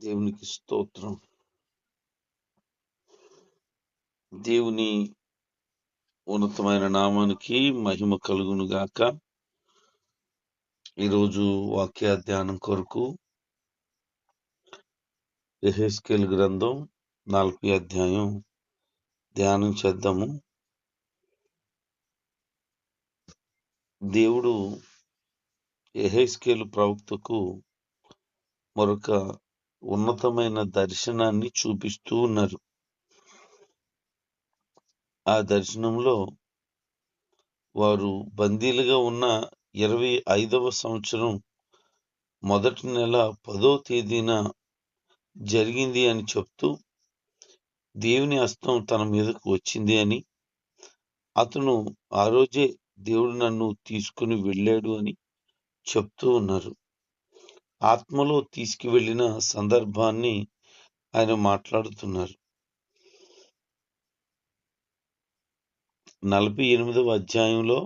దేవునికి స్తోత్రం. దేవుని ఉన్నతమైన నామానికి మహిమ కలుగును గాక. ఈరోజు వాక్య ధ్యానం కొరకు ఎహెస్కేల్ గ్రంథం నలభై అధ్యాయం ధ్యానం చేద్దాము. దేవుడు ఎహెస్కేలు ప్రవక్తకు మరొక ఉన్నతమైన దర్శనాన్ని చూపిస్తూ ఉన్నారు. ఆ దర్శనంలో వారు బందీలుగా ఉన్న ఇరవై ఐదవ సంవత్సరం మొదటి నెల పదో తేదీన జరిగింది అని చెప్తూ దేవుని హస్తం తన మీదకు వచ్చింది అని అతను ఆ రోజే దేవుడు నన్ను తీసుకుని వెళ్ళాడు అని చెప్తూ ఉన్నారు. ఆత్మలో తీసుకువెళ్ళిన సందర్భాన్ని ఆయన మాట్లాడుతున్నారు. నలభై ఎనిమిదవ అధ్యాయంలో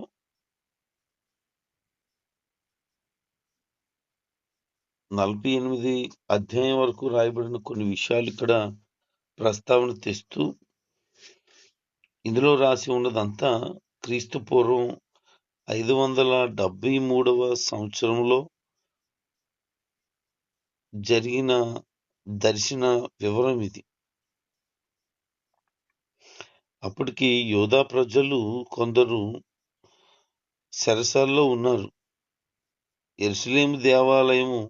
నలభై ఎనిమిది అధ్యాయం వరకు రాయబడిన కొన్ని విషయాలు ఇక్కడ ప్రస్తావన తెస్తూ ఇందులో రాసి ఉన్నదంతా క్రీస్తు పూర్వం ఐదు వందల డెబ్బై మూడవ సంవత్సరంలో జరిగిన దర్శన వివరం ఇది. అప్పటికి యోధా ప్రజలు కొందరు సరసాల్లో ఉన్నారు. ఎరుసలేం దేవాలయము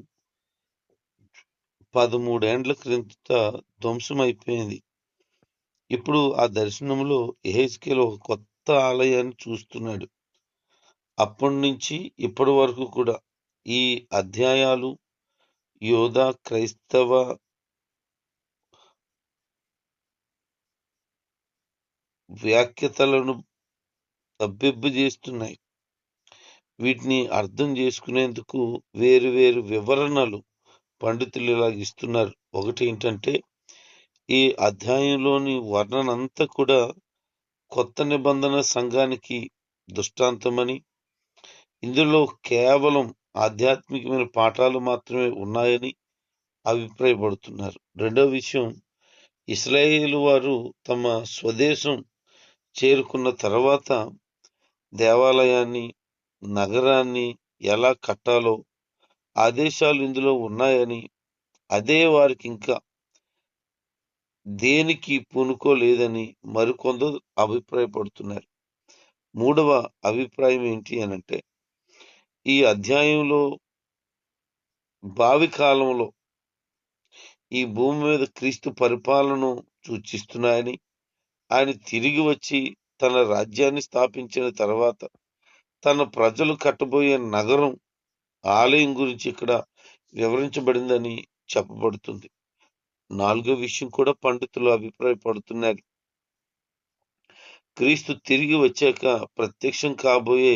పదమూడేండ్ల క్రిందట ధ్వంసమైపోయింది. ఇప్పుడు ఆ దర్శనంలో ఎహెస్కేల్ ఒక కొత్త ఆలయాన్ని చూస్తున్నాడు. అప్పటి నుంచి ఇప్పటి వరకు కూడా ఈ అధ్యాయాలు యూదా క్రైస్తవ వ్యాఖ్యతలను తబ్బిబ్బు చేస్తున్నాయి వీటిని అర్థం చేసుకునేందుకు వేరు వేరు వివరణలు పండితులు ఇలా ఇస్తున్నారు. ఒకటి ఏంటంటే ఈ అధ్యాయంలోని వర్ణనంతా కూడా కొత్త నిబంధన సంఘానికి దృష్టాంతమని ఇందులో కేవలం ఆధ్యాత్మికమైన పాఠాలు మాత్రమే ఉన్నాయని అభిప్రాయపడుతున్నారు. రెండవ విషయం ఇస్రాయేల్ వారు తమ స్వదేశం చేరుకున్న తర్వాత దేవాలయాన్ని నగరాన్ని ఎలా కట్టాలో ఆదేశాలు ఇందులో ఉన్నాయని అదే వారికి ఇంకా దేనికి పూనుకోలేదని మరికొందరు అభిప్రాయపడుతున్నారు. మూడవ అభిప్రాయం ఏంటి అనంటే ఈ అధ్యాయంలో భావి కాలంలో ఈ భూమి మీద క్రీస్తు పరిపాలనను సూచిస్తున్నాయని ఆయన తిరిగి వచ్చి తన రాజ్యాన్ని స్థాపించిన తర్వాత తన ప్రజలు కట్టబోయే నగరం ఆలయం గురించి ఇక్కడ వివరించబడిందని చెప్పబడుతుంది. నాలుగో విషయం కూడా పండితులు అభిప్రాయపడుతున్నారు. క్రీస్తు తిరిగి వచ్చాక ప్రత్యక్షం కాబోయే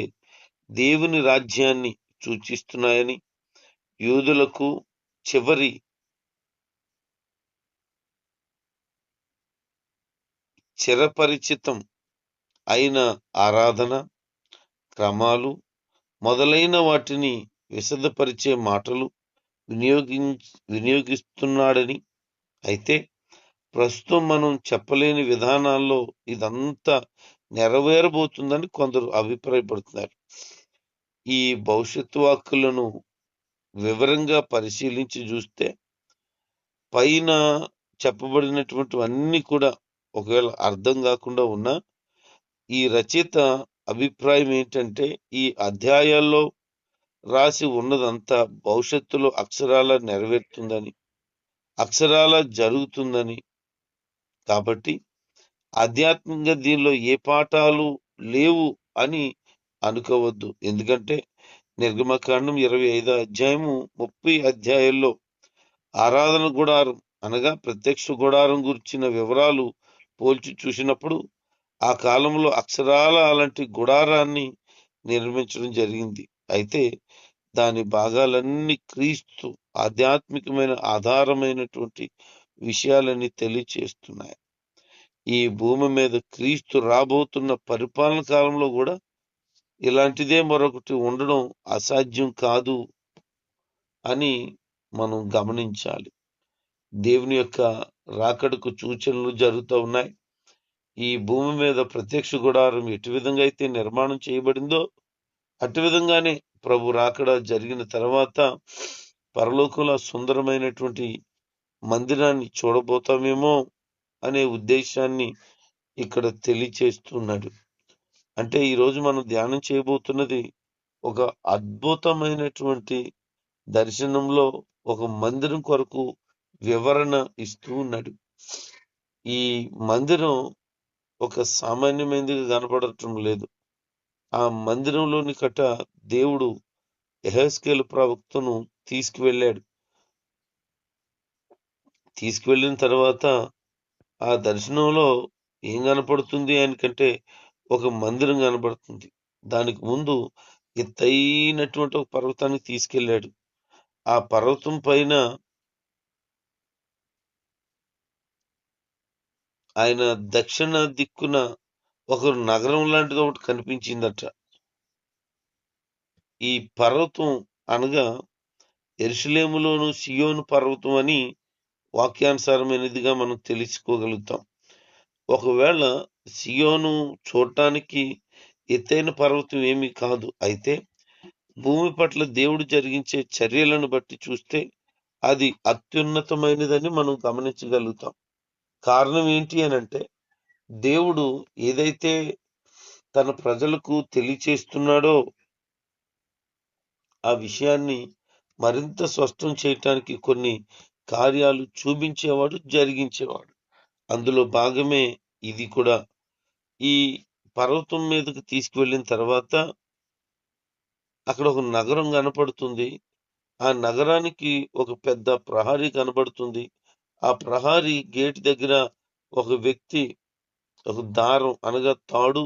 దేవుని రాజ్యాన్ని సూచిస్తున్నాయని యూదులకు చివరి చిరపరిచితం అయిన ఆరాధన క్రమాలు మొదలైన వాటిని విశదపరిచే మాటలు వినియోగి వినియోగిస్తున్నాడని అయితే ప్రస్తుతం మనం చెప్పలేని విధానాల్లో ఇదంతా నెరవేరబోతుందని కొందరు అభిప్రాయపడుతున్నారు. ఈ భవిష్యత్తు వాక్కులను వివరంగా పరిశీలించి చూస్తే పైన చెప్పబడినటువంటివన్నీ కూడా ఒకవేళ అర్థం కాకుండా ఉన్నా ఈ రచయిత అభిప్రాయం ఏంటంటే ఈ అధ్యాయాల్లో రాసి ఉన్నదంతా భవిష్యత్తులో అక్షరాల నెరవేరుతుందని అక్షరాల జరుగుతుందని. కాబట్టి ఆధ్యాత్మికంగా దీనిలో ఏ పాఠాలు లేవు అని అనుకోవద్దు. ఎందుకంటే నిర్గమకాండం ఇరవై ఐదో అధ్యాయము ముప్పై అధ్యాయంలో ఆరాధన గుడారం అనగా ప్రత్యక్ష గుడారం గురించిన వివరాలు పోల్చి చూసినప్పుడు ఆ కాలంలో అక్షరాల అలాంటి గుడారాన్ని నిర్మించడం జరిగింది. అయితే దాని భాగాలన్నీ క్రీస్తు ఆధ్యాత్మికమైన ఆధారమైనటువంటి విషయాలన్నీ తెలియచేస్తున్నాయి. ఈ భూమి మీద క్రీస్తు రాబోతున్న పరిపాలన కాలంలో కూడా ఇలాంటిదే మరొకటి ఉండడం అసాధ్యం కాదు అని మనం గమనించాలి. దేవుని యొక్క రాకడకు సూచనలు జరుగుతూ ఉన్నాయి. ఈ భూమి మీద ప్రత్యక్ష గుడారం ఎటు విధంగా అయితే నిర్మాణం చేయబడిందో అటు విధంగానే ప్రభు రాకడ జరిగిన తర్వాత పరలోకంలో సుందరమైనటువంటి మందిరాన్ని చూడబోతామేమో అనే ఉద్దేశాన్ని ఇక్కడ తెలియచేస్తున్నాడు. అంటే ఈరోజు మనం ధ్యానం చేయబోతున్నది ఒక అద్భుతమైనటువంటి దర్శనంలో ఒక మందిరం కొరకు వివరణ ఇస్తూ ఉన్నాడు. ఈ మందిరం ఒక సామాన్యమైనదిగా కనపడటం లేదు. ఆ మందిరంలోని కట దేవుడు ఎహస్కేలు ప్రవక్తను తీసుకువెళ్ళాడు. తీసుకువెళ్ళిన తర్వాత ఆ దర్శనంలో ఏం కనపడుతుంది ఆయనకంటే ఒక మందిరం కనబడుతుంది. దానికి ముందు ఎత్తైనటువంటి ఒక పర్వతానికి తీసుకెళ్ళాడు. ఆ పర్వతం పైన ఆయన దక్షిణ దిక్కున ఒక నగరం లాంటిది ఒకటి కనిపించిందట. ఈ పర్వతం అనగా ఎరుసలేములోను సియోను పర్వతం అని వాక్యానుసారమైనదిగా మనం తెలుసుకోగలుగుతాం. ఒకవేళ సియోను చూడటానికి ఎత్తైన పర్వతం ఏమీ కాదు అయితే భూమి పట్ల దేవుడు జరిగించే చర్యలను బట్టి చూస్తే అది అత్యున్నతమైనదని మనం గమనించగలుగుతాం. కారణం ఏంటి అని అంటే దేవుడు ఏదైతే తన ప్రజలకు తెలియచేస్తున్నాడో ఆ విషయాన్ని మరింత స్పష్టం చేయటానికి కొన్ని కార్యాలు చూపించేవాడు జరిగించేవాడు. అందులో భాగమే ఇది కూడా. ఈ పర్వతం మీదకి తీసుకువెళ్ళిన తర్వాత అక్కడ ఒక నగరం కనపడుతుంది. ఆ నగరానికి ఒక పెద్ద ప్రహారీ కనబడుతుంది ఆ ప్రహారీ గేట్ దగ్గర ఒక వ్యక్తి ఒక దారం అనగా తాడు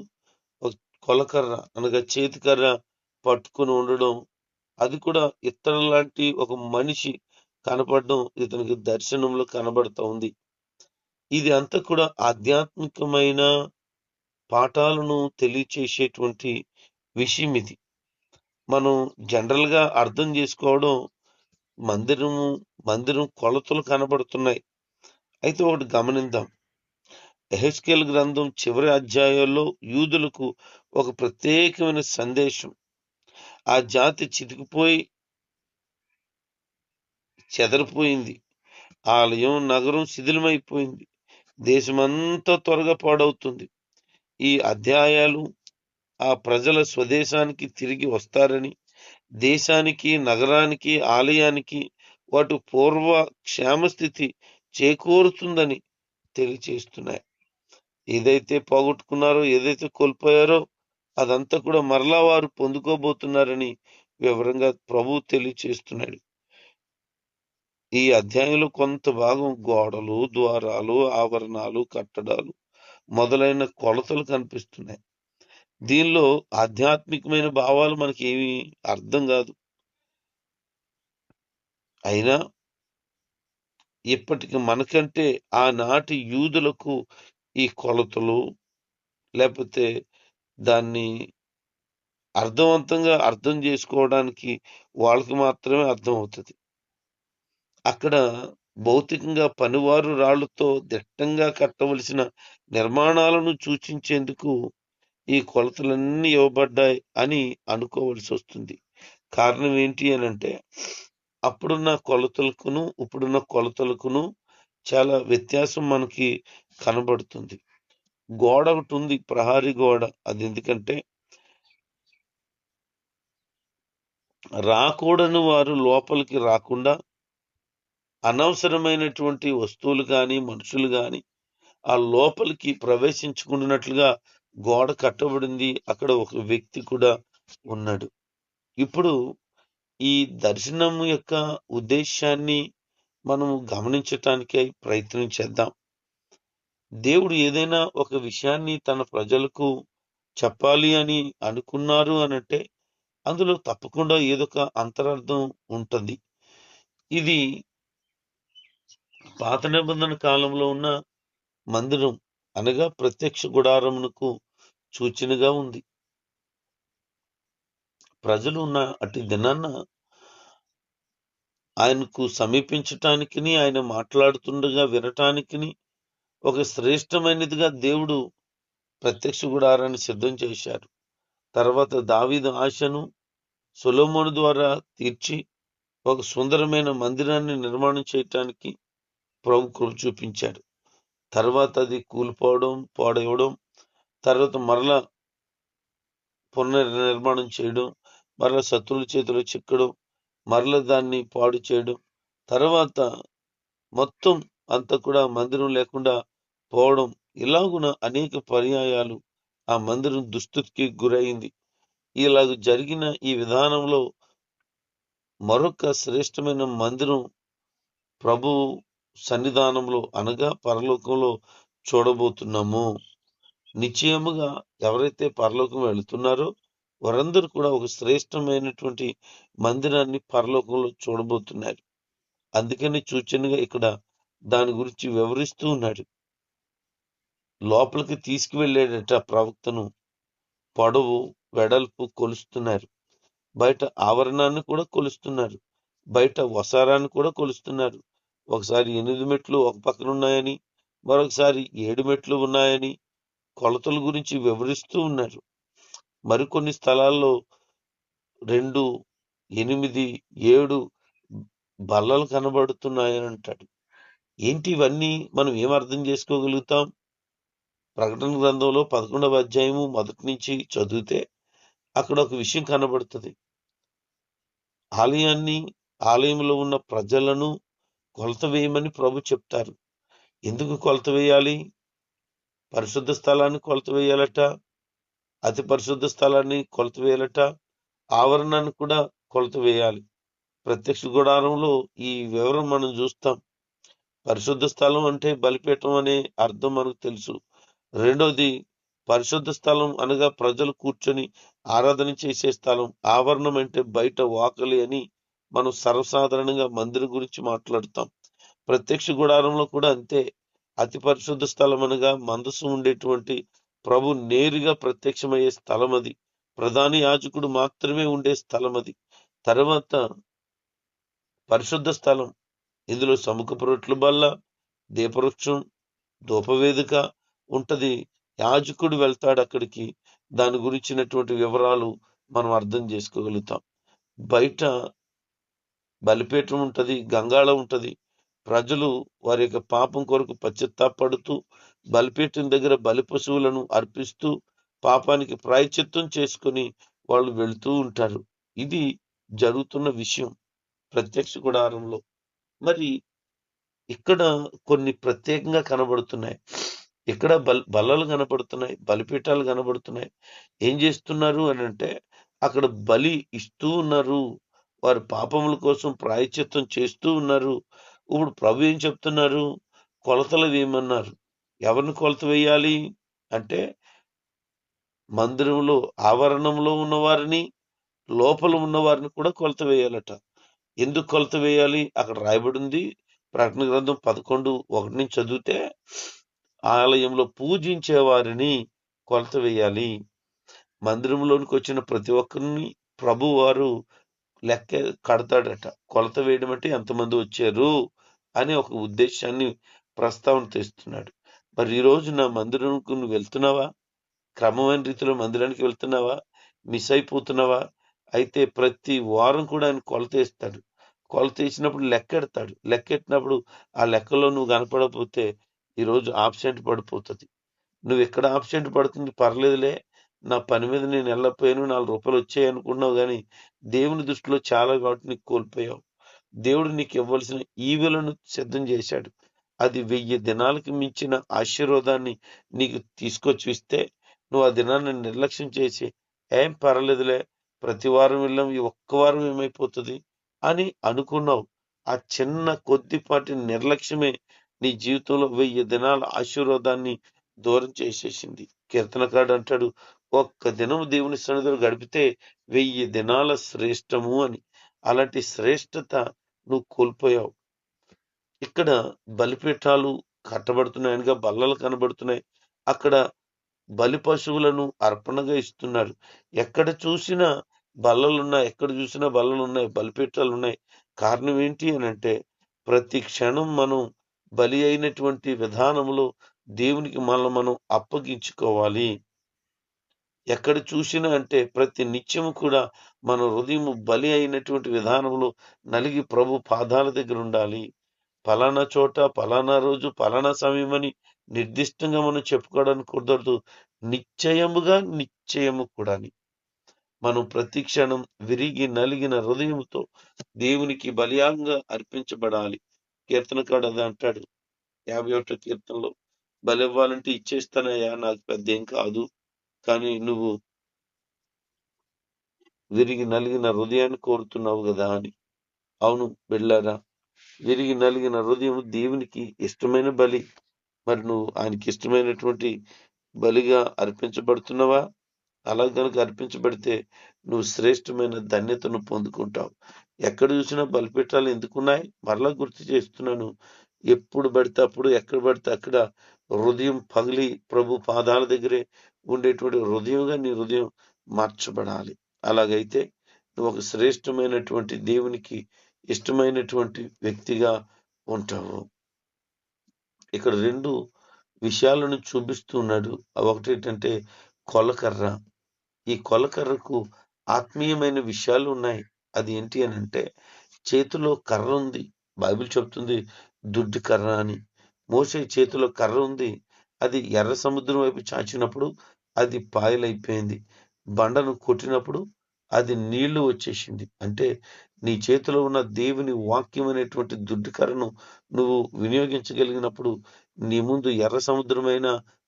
ఒక కొలకర్ర అనగా చేతికర్ర పట్టుకుని ఉండడం. అది కూడా ఇతర లాంటి ఒక మనిషి కనపడడం ఇతనికి దర్శనంలో కనబడుతూ ఉంది. ఇది అంతా కూడా ఆధ్యాత్మికమైన పాఠాలను తెలియచేసేటువంటి విషయం ఇది. మనం జనరల్గా అర్థం చేసుకోవడం మందిరము మందిరం కొలతలు కనబడుతున్నాయి. అయితే ఒకటి గమనిద్దాం. ఎహెచ్కేల్ గ్రంథం చివరి అధ్యాయంలో యూదులకు ఒక ప్రత్యేకమైన సందేశం. ఆ జాతి చితికిపోయి చెదరిపోయింది. ఆలయం నగరం శిథిలమైపోయింది. దేశమంతా త్వరగా పాడవుతుంది. ఈ అధ్యాయాలు ఆ ప్రజల స్వదేశానికి తిరిగి వస్తారని దేశానికి నగరానికి ఆలయానికి వాటి పూర్వ క్షేమస్థితి చేకూరుతుందని తెలియచేస్తున్నాయి. ఏదైతే పోగొట్టుకున్నారో ఏదైతే కోల్పోయారో అదంతా కూడా మరలా వారు పొందుకోబోతున్నారని వివరంగా ప్రభు తెలియచేస్తున్నాడు. ఈ అధ్యాయంలో కొంత భాగం గోడలు ద్వారాలు ఆవరణాలు కట్టడాలు మొదలైన కొలతలు కనిపిస్తున్నాయి. దీనిలో ఆధ్యాత్మికమైన భావాలు మనకి ఏమి అర్థం కాదు. అయినా ఇప్పటికి మనకంటే ఆనాటి యూదులకు ఈ కొలతలు లేకపోతే దాన్ని అర్థవంతంగా అర్థం చేసుకోవడానికి వాళ్ళకి మాత్రమే అర్థం అవుతుంది అక్కడ భౌతికంగా పనివారు రాళ్ళతో దిట్టంగా కట్టవలసిన నిర్మాణాలను సూచించేందుకు ఈ కొలతలన్నీ ఇవ్వబడ్డాయి అని అనుకోవలసి వస్తుంది. కారణం ఏంటి అని అంటే అప్పుడున్న కొలతలకును ఇప్పుడున్న కొలతలకును చాలా వ్యత్యాసం మనకి కనబడుతుంది. గోడ ఒకటి ఉంది ప్రహారీ గోడ. అది ఎందుకంటే రాకూడని వారు లోపలికి రాకుండా అనవసరమైనటువంటి వస్తువులు కానీ మనుషులు కానీ ఆ లోపలికి ప్రవేశించుకున్నట్లుగా గోడ కట్టబడింది. అక్కడ ఒక వ్యక్తి కూడా ఉన్నాడు. ఇప్పుడు ఈ దర్శనం యొక్క ఉద్దేశాన్ని మనం గమనించటానికై ప్రయత్నం చేద్దాం. దేవుడు ఏదైనా ఒక విషయాన్ని తన ప్రజలకు చెప్పాలి అని అనుకున్నారు అనంటే అందులో తప్పకుండా ఏదొక అంతరార్థం ఉంటుంది. ఇది పాత నిబంధన కాలంలో ఉన్న మందిరం అనగా ప్రత్యక్ష గుడారమునకు సూచనగా ఉంది. ప్రజలు ఉన్న అటు దినాన్న ఆయనకు సమీపించటానికిని ఆయన మాట్లాడుతుండగా వినటానికి ఒక శ్రేష్టమైనదిగా దేవుడు ప్రత్యక్ష గుడారాన్ని సిద్ధం చేశారు. తర్వాత దావీదు ఆశను సులోమోను ద్వారా తీర్చి ఒక సుందరమైన మందిరాన్ని నిర్మాణం చేయటానికి ప్రభు కృప చూపించాడు. తర్వాత అది కూలిపోవడం పాడవడం తర్వాత మరలా పునర్నిర్మాణం చేయడం మరలా శత్రువుల చేతిలో చిక్కడం మరల దాన్ని పాడు చేయడం తర్వాత మొత్తం అంతా కూడా మందిరం లేకుండా పోవడం ఇలాగున అనేక పర్యాయాలు ఆ మందిరం దుస్థితికి గురైంది. ఇలాగ జరిగిన ఈ విధానంలో మరొక శ్రేష్టమైన మందిరం ప్రభు సన్నిధానంలో అనగా పరలోకంలో చూడబోతున్నాము. నిశ్చయముగా ఎవరైతే పరలోకం వెళుతున్నారో వారందరూ కూడా ఒక శ్రేష్టమైనటువంటి మందిరాన్ని పరలోకంలో చూడబోతున్నారు. అందుకని సూచనగా ఇక్కడ దాని గురించి వివరిస్తూ ఉన్నాడు. లోపలికి తీసుకువెళ్ళాడట ప్రవక్తను పొడవు వెడల్పు కొలుస్తున్నారు. బయట ఆవరణాన్ని కూడా కొలుస్తున్నారు. బయట వసారాన్ని కూడా కొలుస్తున్నారు. ఒకసారి ఎనిమిది మెట్లు ఒక పక్కన ఉన్నాయని మరొకసారి ఏడు మెట్లు ఉన్నాయని కొలతల గురించి వివరిస్తూ ఉన్నారు. మరికొన్ని స్థలాల్లో రెండు ఎనిమిది ఏడు బల్లలు కనబడుతున్నాయని అంటాడు. ఏంటి ఇవన్నీ? మనం ఏం అర్థం చేసుకోగలుగుతాం? ప్రకటన గ్రంథంలో పదకొండవ అధ్యాయము మొదటి నుంచి చదివితే అక్కడ ఒక విషయం కనబడుతుంది. ఆలయాన్ని ఆలయంలో ఉన్న ప్రజలను కొలత వేయమని ప్రభు చెప్తారు. ఎందుకు కొలత వేయాలి? పరిశుద్ధ స్థలాన్ని కొలత వేయాలట? అతి పరిశుద్ధ స్థలాన్ని కొలత వేయాలట? ఆవరణాన్ని కూడా కొలత వేయాలి. ప్రత్యక్ష గుడారంలో ఈ వివరం మనం చూస్తాం. పరిశుద్ధ స్థలం అంటే బలిపీఠం అనే అర్థం మనకు తెలుసు. రెండోది పరిశుద్ధ స్థలం అనగా ప్రజలు కూర్చొని ఆరాధన చేసే స్థలం. ఆవరణం అంటే బయట వాకలి అని మనం సర్వసాధారణంగా మందిరం గురించి మాట్లాడుతాం. ప్రత్యక్ష గుడారంలో కూడా అంతే. అతి పరిశుద్ధ స్థలం అనగా మందసు ఉండేటువంటి ప్రభు నేరుగా ప్రత్యక్షమయ్యే స్థలం అది. ప్రధాని యాజకుడు మాత్రమే ఉండే స్థలం అది. తర్వాత పరిశుద్ధ స్థలం. ఇందులో సముఖపు రొట్లు బల్ల దీపవృక్షం ధూపవేదిక ఉంటది. యాజకుడు వెళ్తాడు అక్కడికి. దాని గురించినటువంటి వివరాలు మనం అర్థం చేసుకోగలుగుతాం. బయట బలిపీఠం ఉంటది గంగాళం ఉంటది. ప్రజలు వారి యొక్క పాపం కొరకు పశ్చాత్తాపడుతూ బలిపీఠం దగ్గర బలి పశువులను అర్పిస్తూ పాపానికి ప్రాయచిత్తం చేసుకుని వాళ్ళు వెళ్తూ ఉంటారు. ఇది జరుగుతున్న విషయం ప్రత్యక్ష గుడారంలో. మరి ఇక్కడ కొన్ని ప్రత్యేకంగా కనబడుతున్నాయి. ఇక్కడ బల్ బలలు కనబడుతున్నాయి బలిపీఠాలు కనబడుతున్నాయి. ఏం చేస్తున్నారు అని అంటే అక్కడ బలి ఇస్తూ ఉన్నారు. వారి పాపముల కోసం ప్రాయచిత్తం చేస్తూ ఉన్నారు. ఇప్పుడు ప్రభు ఏం చెప్తున్నారు? కొలతలు వేయమన్నారు. ఎవరిని కొలత వేయాలి? అంటే మందిరంలో ఆవరణంలో ఉన్నవారిని లోపల ఉన్నవారిని కూడా కొలత వేయాలట. ఎందుకు కొలత వేయాలి? అక్కడ రాయబడి ఉంది. ప్రకటన గ్రంథం పదకొండు ఒకటి నుంచి చదివితే ఆలయంలో పూజించే వారిని కొలత వేయాలి. మందిరంలోనికి వచ్చిన ప్రతి ఒక్కరిని ప్రభు వారు లెక్క కడతాడట. కొలత వేయడం అంటే ఎంతమంది వచ్చారు అనే ఒక ఉద్దేశాన్ని ప్రస్తావన తెస్తున్నాడు. మరి ఈ రోజు నా మందిరంకు నువ్వు వెళ్తున్నావా? క్రమమైన రీతిలో మందిరానికి వెళ్తున్నావా? మిస్ అయిపోతున్నావా? అయితే ప్రతి వారం కూడా ఆయన కొలత వేస్తాడు. కొలత వేసినప్పుడు లెక్కెడతాడు. లెక్కెట్టినప్పుడు ఆ లెక్కలో నువ్వు కనపడకపోతే ఈరోజు ఆబ్సెంట్ పడిపోతుంది. నువ్వు ఎక్కడ ఆబ్సెంట్ పడుతుంది పర్లేదులే. నా పని మీద నేను వెళ్ళపోయాను నాలుగు రూపాయలు వచ్చాయి అనుకున్నావు కానీ దేవుని దృష్టిలో చాలా కాబట్టి నీకు కోల్పోయావు. దేవుడు నీకు ఇవ్వాల్సిన ఈవెలను సిద్ధం చేశాడు. అది వెయ్యి దినాలకి మించిన ఆశీర్వాదాన్ని నీకు తీసుకొచ్చి ఇస్తే నువ్వు ఆ దినాన్ని నిర్లక్ష్యం చేసి ఏం పర్లేదులే ప్రతి వారం వెళ్ళాం ఈ ఒక్క వారం ఏమైపోతుంది? అని అనుకున్నావు. ఆ చిన్న కొద్దిపాటి నిర్లక్ష్యమే నీ జీవితంలో వెయ్యి దినాల ఆశీర్వాదాన్ని దూరం చేసేసింది. కీర్తనకాడు అంటాడు ఒక్క దినం దేవుని సన్నిధిలో గడిపితే వెయ్యి దినాల శ్రేష్టము అని. అలాంటి శ్రేష్టత నువ్వు కోల్పోయావు. ఇక్కడ బలిపీఠాలు కట్టబడుతున్నాయనగా బల్లలు కనబడుతున్నాయి. అక్కడ బలి పశువులను అర్పణగా ఇస్తున్నారు ఎక్కడ చూసినా బల్లలు ఉన్నాయి ఎక్కడ చూసినా బల్లలు ఉన్నాయి బలిపీఠాలు ఉన్నాయి కారణం ఏంటి అని అంటే ప్రతి క్షణం మనం బలి అయినటువంటి విధానంలో దేవునికి మనల్ని మనం అప్పగించుకోవాలి. ఎక్కడ చూసినా అంటే ప్రతి నిత్యము కూడా మన హృదయం బలి అయినటువంటి విధానంలో నలిగి ప్రభు పాదాల దగ్గర ఉండాలి. పలానా చోట పలానా రోజు పలానా సమయం అని నిర్దిష్టంగా మనం చెప్పుకోవడానికి కుదరదు. నిశ్చయముగా నిశ్చయము కూడాని. మనం ప్రతి క్షణం విరిగి నలిగిన హృదయంతో దేవునికి బలియాంగా అర్పించబడాలి. కీర్తనకాడు అది అంటాడు. యాభై ఒకటో కీర్తనలో బలి ఇవ్వాలంటే ఇచ్చేస్తానయ్యా నాకు పెద్ద ఏం కాదు. కానీ నువ్వు విరిగి నలిగిన హృదయాన్ని కోరుతున్నావు కదా అని. అవును వెళ్ళారా విరిగి నలిగిన హృదయం దేవునికి ఇష్టమైన బలి. మరి నువ్వు ఆయనకి ఇష్టమైనటువంటి బలిగా అర్పించబడుతున్నావా? అలా కనుక అర్పించబడితే నువ్వు శ్రేష్టమైన ధన్యతను పొందుకుంటావు. ఎక్కడ చూసినా బలిపీఠాలు ఎందుకున్నాయి? మరలా గుర్తు చేస్తున్నాను. ఎప్పుడు పడితే అప్పుడు ఎక్కడ పడితే అక్కడ హృదయం పగిలి ప్రభు పాదాల దగ్గరే ఉండేటువంటి హృదయంగా నీ హృదయం మార్చబడాలి. అలాగైతే నువ్వు ఒక శ్రేష్టమైనటువంటి దేవునికి ఇష్టమైనటువంటి వ్యక్తిగా ఉంటావు. ఇక్కడ రెండు విషయాలను చూపిస్తున్నాడు. ఒకటి ఏంటంటే కొలకర్ర. ఈ కొలకర్రకు ఆత్మీయమైన విషయాలు ఉన్నాయి. అది ఏంటి అని అంటే చేతిలో కర్ర ఉంది. బైబిల్ చెప్తుంది దుడ్డు కర్ర అని. మోసే చేతిలో కర్ర ఉంది. అది ఎర్ర సముద్రం వైపు చాచినప్పుడు అది పాయలైపోయింది. బండను కొట్టినప్పుడు అది నీళ్ళు వచ్చేసింది. అంటే నీ చేతిలో ఉన్న దేవుని వాక్యం అనేటువంటి దుడ్డుకరను నువ్వు వినియోగించగలిగినప్పుడు నీ ముందు ఎర్ర సముద్రమైన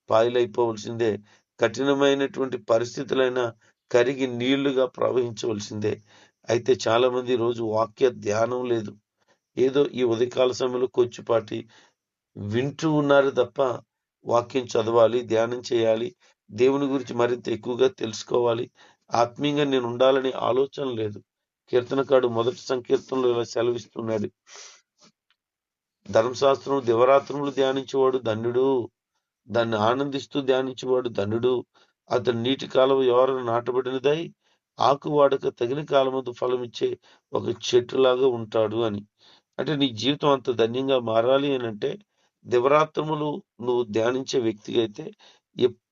పాయలైపోవలసిందే కఠినమైనటువంటి పరిస్థితులైనా కరిగి నీళ్ళుగా ప్రవహించవలసిందే. అయితే చాలా మంది రోజు వాక్య ధ్యానం లేదు. ఏదో ఈ ఉదయకాల సమయంలో కొచ్చిపాటి వింటూ ఉన్నారు తప్ప వాక్యం చదవాలి ధ్యానం చేయాలి దేవుని గురించి మరింత ఎక్కువగా తెలుసుకోవాలి. ఆత్మీయంగా నేను ఉండాలని ఆలోచన లేదు. కీర్తనకాడు మొదటి సంకీర్తనలో ఇలా సెలవిస్తున్నాడు. ధర్మశాస్త్రం దివరాత్రములు ధ్యానించేవాడు ధన్యుడు. దాన్ని ఆనందిస్తూ ధ్యానించేవాడు ధన్యుడు. అతని నీటి కాలువ ఎవరు నాటబడినదై ఆకు వాడక తగిన కాలమందు ఫలమిచ్చే ఒక చెట్టులాగా ఉంటాడు అని. అంటే నీ జీవితం అంత ధన్యంగా మారాలి అని అంటే దివరాత్రములు నువ్వు ధ్యానించే వ్యక్తిగా అయితే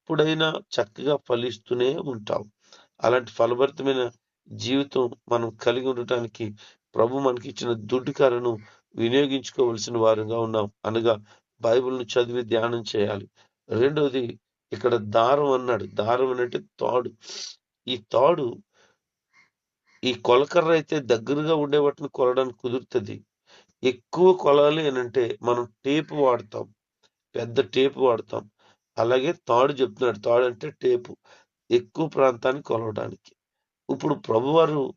ఎప్పుడైనా చక్కగా ఫలిస్తూనే ఉంటావు అలాంటి ఫలభరితమైన జీవితం మనం కలిగి ఉండటానికి ప్రభు మనకి ఇచ్చిన దుడ్డుకాలను వినియోగించుకోవలసిన వారుగా ఉన్నాం. అనగా బైబిల్ను చదివి ధ్యానం చేయాలి. రెండవది ఇక్కడ దారం అన్నాడు. దారం అనంటే తాడు. ఈ తాడు ఈ కొలకర్ర అయితే దగ్గరగా ఉండే వాటిని కొలడానికి కుదురుతుంది. ఎక్కువ కొలాలి అని అంటే మనం టేపు వాడతాం. పెద్ద టేపు వాడతాం. అలాగే తాడు చెప్తున్నాడు. తాడు అంటే టేపు. ఎక్కువ ప్రాంతాన్ని కొలవడానికి. ఇప్పుడు ప్రభువారు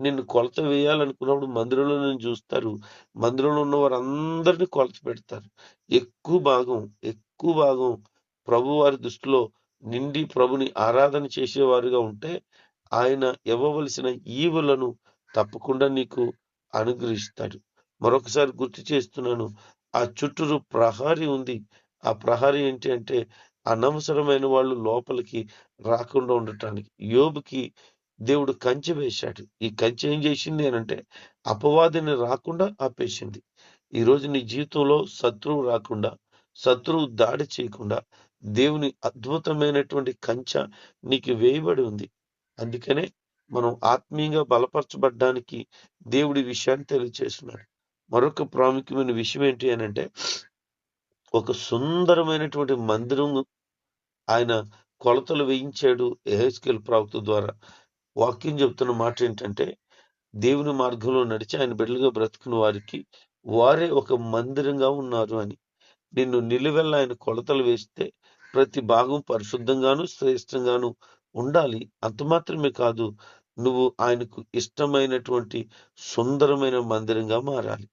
నిన్ను కొలత వేయాలనుకున్నప్పుడు మందిరంలో నేను చూస్తారు. మందిరంలో ఉన్న వారందరినీ కొలత పెడతారు. ఎక్కువ భాగం ఎక్కువ భాగం ప్రభువారి దృష్టిలో నిండి ప్రభుని ఆరాధన చేసేవారుగా ఉంటే ఆయన ఇవ్వవలసిన ఈవులను తప్పకుండా నీకు అనుగ్రహిస్తాడు. మరొకసారి గుర్తు చేస్తున్నాను. ఆ చుట్టూరు ప్రహారీ ఉంది. ఆ ప్రహారీ ఏంటి అంటే అనవసరమైన వాళ్ళు లోపలికి రాకుండా ఉండటానికి యోబుకి దేవుడు కంచె వేశాడు. ఈ కంచె ఏం చేసింది అనంటే అపవాదిని రాకుండా ఆపేసింది. ఈ రోజు నీ జీవితంలో శత్రువు రాకుండా శత్రువు దాడి చేయకుండా దేవుని అద్భుతమైనటువంటి కంచె నీకు వేయబడి ఉంది. అందుకనే మనం ఆత్మీయంగా బలపరచబడ్డానికి దేవుడి విషయాన్ని తెలియచేస్తున్నాడు మరొక ప్రాముఖ్యమైన విషయం ఏంటి అని అంటే ఒక సుందరమైనటువంటి మందిరం ఆయన కొలతలు వేయించాడు ఎహెస్కెల్ ప్రవక్త ద్వారా. వాక్యం చెప్తున్న మాట ఏంటంటే దేవుని మార్గంలో నడిచి ఆయన బిడ్డలుగా బ్రతుకున్న వారికి వారే ఒక మందిరంగా ఉన్నారు అని. నిన్ను నిలువెల్ల ఆయన కొలతలు వేస్తే ప్రతి భాగం పరిశుద్ధంగాను శ్రేష్టంగాను ఉండాలి. అంత మాత్రమే కాదు నువ్వు ఆయనకు ఇష్టమైనటువంటి సుందరమైన మందిరంగా మారాలి.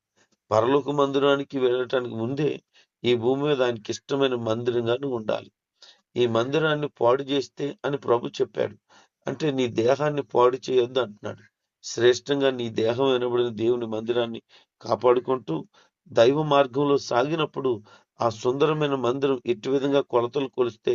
పరలోక మందిరానికి వెళ్ళటానికి ముందే ఈ భూమి మీద ఆయనకి ఇష్టమైన మందిరంగాను ఉండాలి. ఈ మందిరాన్ని పాడు చేస్తే అని ప్రభు చెప్పాడు. అంటే నీ దేహాన్ని పాడు చేయొద్దు అంటున్నాడు. శ్రేష్టంగా నీ దేహం వినబడిన దేవుని మందిరాన్ని కాపాడుకుంటూ దైవ మార్గంలో సాగినప్పుడు ఆ సుందరమైన మందిరం ఎట్టి విధంగా కొలతలు కొలిస్తే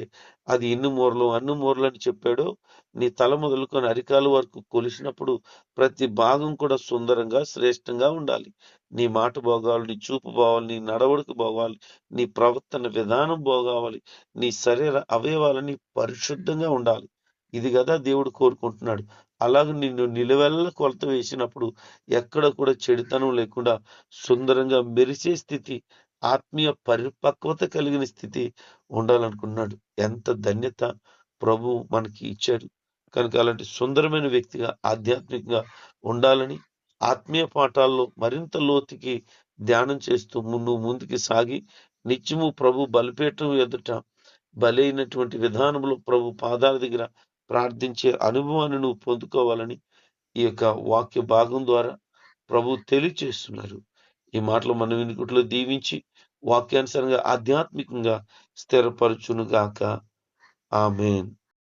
అది ఇన్ని మూరలు అన్ని మూరలు అని చెప్పాడో నీ తల మొదలుకొని అరికాలు వరకు కొలిసినప్పుడు ప్రతి భాగం కూడా సుందరంగా శ్రేష్టంగా ఉండాలి. నీ మాట బాగోవాలి నీ చూపు బాగోవాలి నీ నడవడిక బాగోవాలి నీ ప్రవర్తన విధానం బాగోవాలి నీ శరీర అవయవాలని పరిశుద్ధంగా ఉండాలి. ఇది కదా దేవుడు కోరుకుంటున్నాడు. అలాగే నిన్ను నిలువెల్ల కొలత వేసినప్పుడు ఎక్కడ కూడా చెడుతనం లేకుండా సుందరంగా మెరిసే స్థితి ఆత్మీయ పరిపక్వత కలిగిన స్థితి ఉండాలనుకున్నాడు ఎంత ధన్యత ప్రభు మనకి ఇచ్చాడు. కనుక అలాంటి సుందరమైన వ్యక్తిగా ఆధ్యాత్మికంగా ఉండాలని ఆత్మీయ పాఠాల్లో మరింత లోతుకి ధ్యానం చేస్తూ నువ్వు ముందుకి సాగి నిత్యము ప్రభు బలిపేటం ఎదుట బలైనటువంటి విధానంలో ప్రభు పాదాల దగ్గర ప్రార్థించే అనుభవాన్ని నువ్వు పొందుకోవాలని ఈ యొక్క వాక్య భాగం ద్వారా ప్రభు తెలియచేస్తున్నారు. ఈ మాటలు మన వినుకుట్లో దీవించి వాక్యానుసారంగా ఆధ్యాత్మికంగా స్థిరపరచునుగాక. ఆమెన్.